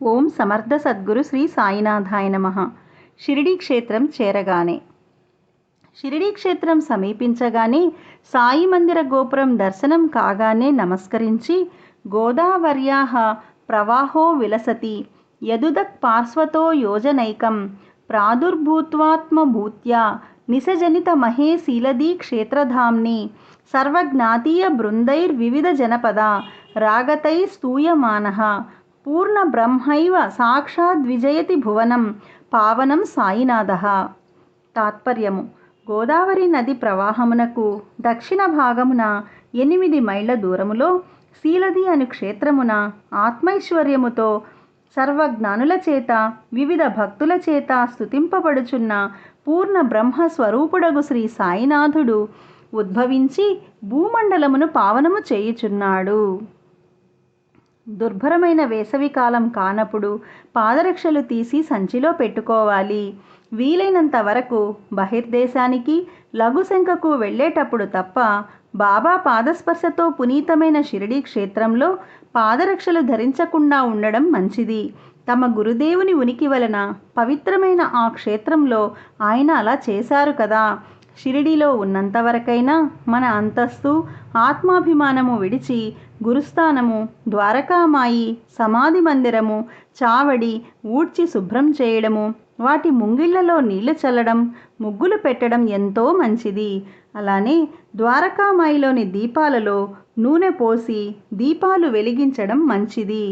ఓం సమర్థ సద్గురు శ్రీ సాయినాథాయ నమ. షిరిడీ క్షేత్రం చేరగానే. షిరిడీ క్షేత్రం సమీపించగానే సాయి మందిర గోపురం దర్శనం కాగానే నమస్కరించి గోదావర్యాహ ప్రవాహో విలసతి యదుదక్ పార్శ్వతో యోజనైకం ప్రాదుర్భూత్వాత్మభూత్యా నిసజనిత మహే శీలదీ క్షేత్రధామ్ని సర్వజ్ఞాతీయ బృందైర్వివిధ జనపద రాగతై స్తూయమాన పూర్ణ బ్రహ్మైవ సాక్షాద్విజయతి భువనం పావనం సాయినాథ. తాత్పర్యము. గోదావరి నది ప్రవాహమునకు దక్షిణ భాగమున ఎనిమిది మైళ్ళ దూరములో శీలది అను క్షేత్రమున ఆత్మైశ్వర్యముతో సర్వజ్ఞానుల చేత వివిధ భక్తుల చేత స్తుతింపబడుచున్న పూర్ణ బ్రహ్మ స్వరూపుడగు శ్రీ సాయినాథుడు ఉద్భవించి భూమండలమును పావనము చేయుచున్నాడు. దుర్భరమైన వేసవికాలం కానప్పుడు పాదరక్షలు తీసి సంచిలో పెట్టుకోవాలి. వీలైనంత వరకు బహిర్దేశానికి లఘుశంఖకు వెళ్ళేటప్పుడు తప్ప బాబా పాదస్పర్శతో పునీతమైన షిరిడీ క్షేత్రంలో పాదరక్షలు ధరించకుండా ఉండడం మంచిది. తమ గురుదేవుని ఉనికి వలన పవిత్రమైన ఆ క్షేత్రంలో ఆయన అలా చేశారు కదా. షిరిడీలో ఉన్నంతవరకైనా మన అంతస్తు ఆత్మాభిమానము విడిచి గురుస్థానము ద్వారకామాయి సమాధి మందిరము చావడి ఊడ్చి శుభ్రం చేయడము వాటి ముంగిళ్ళలో నీళ్ళు చల్లడం ముగ్గులు పెట్టడం ఎంతో మంచిది. అలానే ద్వారకామాయిలోని దీపాలలో నూనె పోసి దీపాలు వెలిగించడం మంచిది.